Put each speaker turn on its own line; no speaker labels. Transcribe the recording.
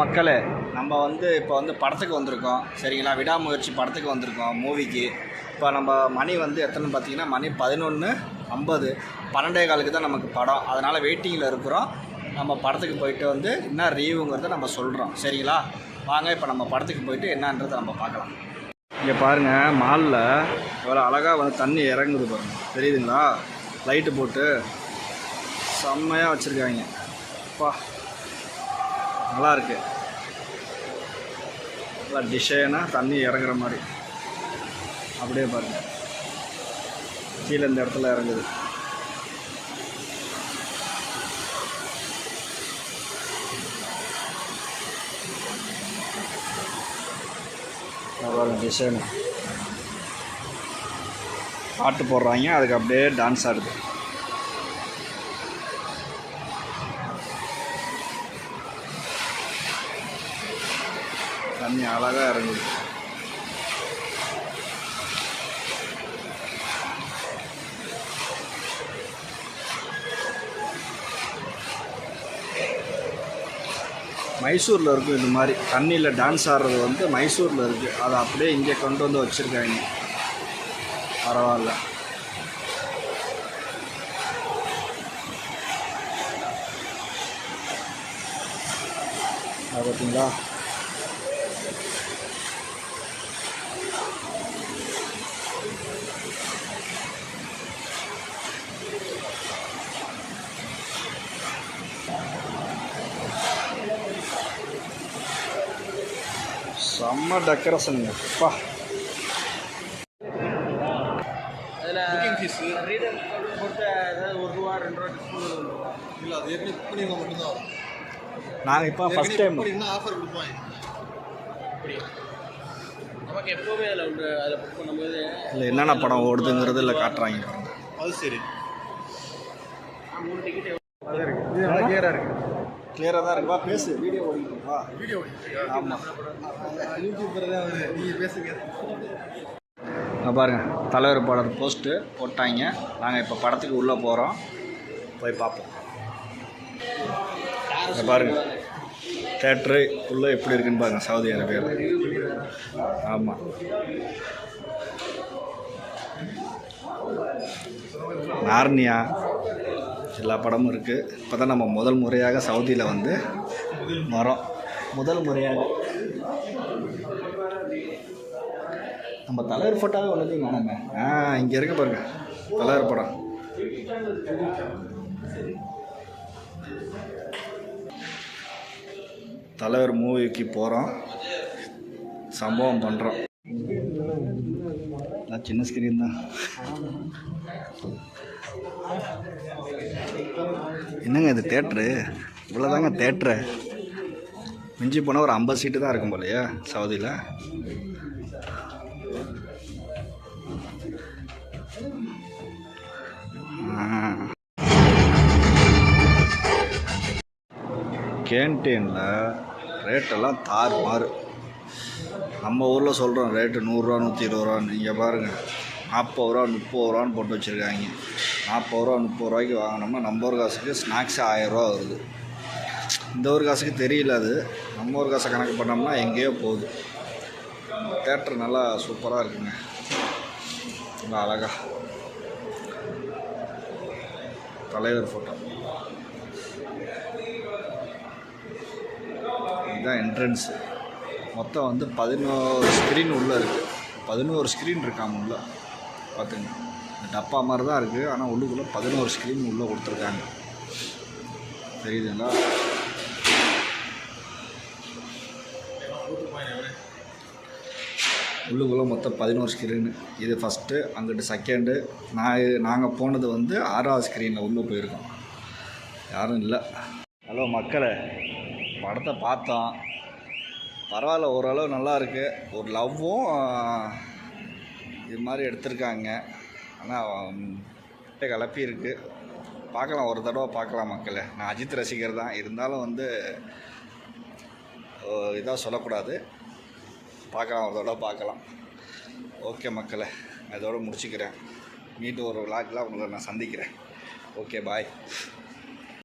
மக்களை நம்ம வந்து இப்போ வந்து படத்துக்கு வந்திருக்கோம். சரிங்களா? விடாமுயற்சி படத்துக்கு வந்திருக்கோம் மூவிக்கு இப்போ நம்ம மணி வந்து எத்தனை பார்த்தீங்கன்னா மணி பதினொன்று ஐம்பது. பன்னெண்டே காலுக்கு தான் நமக்கு படம். அதனால் வெயிட்டிங்கில் இருக்கிறோம். நம்ம படத்துக்கு போயிட்டு வந்து என்ன ரிவ்யூங்கிறத நம்ம சொல்கிறோம் சரிங்களா? வாங்க இப்போ நம்ம படத்துக்கு போயிட்டு என்னன்றதை நம்ம பார்க்கலாம். இங்கே பாருங்கள் மாலில் எவ்வளோ அழகாக வந்து தண்ணி இறங்குது பாருங்கள் தெரியுதுங்களா? லைட்டு போட்டு செம்மையாக வச்சுருக்காங்க. அப்பா. நல்லாயிருக்கு. நல்லா டிஷைனாக தண்ணி இறங்குற மாதிரி. அப்படியே பாருங்கள் கீழே இந்த இடத்துல இறங்குது. டிசைனு பாட்டு போடுறாங்க. அதுக்கு அப்படியே டான்ஸ் ஆடுது. தண்ணி அழகாக இறங்குது. மைசூரில் இருக்கும் இது மாதிரி. தண்ணியில் டான்ஸ் ஆடுறது வந்து மைசூரில் இருக்குது அதை அப்படியே இங்கே கொண்டு வந்து வச்சுருக்காங்க. பரவாயில்ல. பார்த்தீங்களா செம்ம டெக்கரேஷனுங்க அப்பா
புக்கிங் ஃபீஸ்
ரீடர் கொடுத்த ஏதாவது ஒரு ரூபா ரெண்டு ரூபா டிஸ்கவுண்ட்
இல்லை அது ஏற்கனவே புக் பண்ணியிருந்தா மட்டும்தான் வரும்.
நாங்கள் இப்போ ஃபஸ்ட் டைம்
ஆஃபர் கொடுப்பாங்க.
நமக்கு எப்போவுமே அதில் உண்டு அதில் புக் பண்ணும்போது
இல்லை என்னென்ன படம் ஓடுதுங்கிறது இல்லை காட்டுறாங்க.
அது சரி.
மூணு டிக்கெட்
இருக்கு.
கிளியராக தான் இருக்குப்பா பேசு. வீடியோ ஓடிக்கிட்டுப்பா
வீடியோ
ஆமாம்
யூடியூபர் தான் அவர் நீங்கள் பேசுங்க.
இங்க பாருங்க. தலைவர் படம் போஸ்ட்டு போட்டாங்க. நாங்கள் இப்போ படத்துக்கு உள்ளே போகிறோம் போய் பார்ப்போம். இங்க பாருங்க. தேட்ரு உள்ளே எப்படி இருக்குன்னு பாருங்க. சவுதி அரேபியாவில் ஆமாம் நார்னியா. எல்லா படமும் இருக்குது இப்போ தான் நம்ம முதல் முறையாக சவுதியில் வந்து வரோம். முதல் முறையாக. நம்ம தலைவர் ஃபோட்டோவே ஒன்றுதையும் காணுங்க ஆ இங்கே இருக்க பாருங்க. தலைவர் படம். தலைவர் மூவிக்கு போகிறோம் சம்பவம் பண்ணுறோம் நான் சின்ன ஸ்கிரீன் தான். என்னங்க இது தேட்ரு இவ்வளோதாங்க தேட்ரு மிஞ்சி போனால் ஒரு ஐம்பது சீட்டு தான் இருக்கும் போலையா சவுதியில். கேன்டீனில் ரேட்டெல்லாம் தார் மாறு. நம்ம ஊரில் சொல்கிறோம் ரேட்டு நூறுரூவா நூற்றி இருபது ரூபான்னு இங்கே பாருங்கள் நாற்பது ரூபா முப்பது ரூபான்னு போட்டு வச்சுருக்காங்க. நாற்பது ரூபா முப்பது ரூபாய்க்கு வாங்கினோம்னா நம்ம ஒரு காசுக்கு ஸ்நாக்ஸ் ஆயிரரூவா வருது. இந்த ஒரு காசுக்கு தெரியல அது. நம்ம ஒரு காசை கணக்கு பண்ணோம்னா எங்கேயோ போகுது. தேட்டர் நல்லா சூப்பராக இருக்குங்க. நல்லா அழகா. தலைவர் ஃபோட்டோ இதுதான் என்ட்ரன்ஸு மொத்தம் வந்து பதினோரு ஸ்க்ரீன் உள்ளே இருக்குது பதினோரு ஸ்க்ரீன் இருக்காம உள்ள பார்த்துங்க இந்த டப்பா மாதிரி தான் இருக்குது ஆனால் உள்ளுக்குள்ளே பதினோரு ஸ்க்ரீன் உள்ளே கொடுத்துருக்காங்க. தெரியுதுங்களா? உள்ளுக்குள்ளே மொத்தம் பதினோரு ஸ்க்ரீனு இது ஃபஸ்ட்டு அங்கிட்டு செகண்டு நான் நாங்கள் போனது வந்து ஆறாவது ஸ்க்ரீனில் உள்ளே போயிருக்கோம். யாரும் இல்லை. ஹலோ மக்களை. படத்தை பார்த்தோம். பரவாயில்ல ஓரளவு நல்லா இருக்குது ஒரு லவ்வும் இது மாதிரி எடுத்திருக்காங்க. ஆனால் கலப்பி இருக்குது பார்க்கலாம் ஒரு தடவை பார்க்கலாம் மக்களே. நான் அஜித் ரசிகர் தான். இருந்தாலும் வந்து இதாக சொல்லக்கூடாது. பார்க்கலாம் ஒரு தடவை பார்க்கலாம். ஓகே மக்களே அதோடு முடிச்சுக்கிறேன். மீண்டும் ஒரு விளாக்கில் உங்களை நான் சந்திக்கிறேன். Okay bye